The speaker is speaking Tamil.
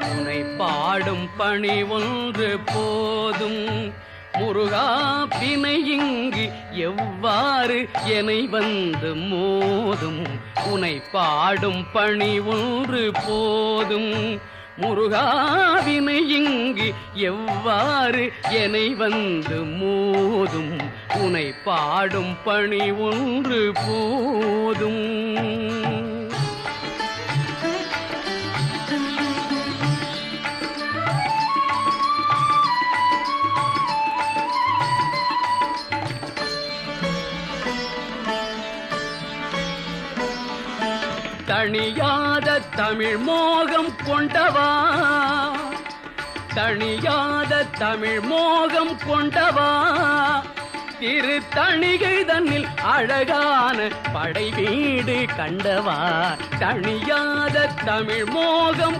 உனை பாடும் பணி ஒன்று போதும். முருகா பிணை இங்கு எவ்வாறு என்னை வந்து மோதும்? உனை பாடும் பணி ஒன்று போதும். முருகாவினை இங்கு எவ்வாறு என்னை வந்து மோதும்? உனை பாடும் பணி ஒன்று போதும். தனியாத தமிழ் மோகம் கொண்டவா? தனியாத தமிழ் மோகம் கொண்டவா? திரு தணிகை தன்னில் அழகான படை வீடு கண்டவா? தனியாத தமிழ் மோகம்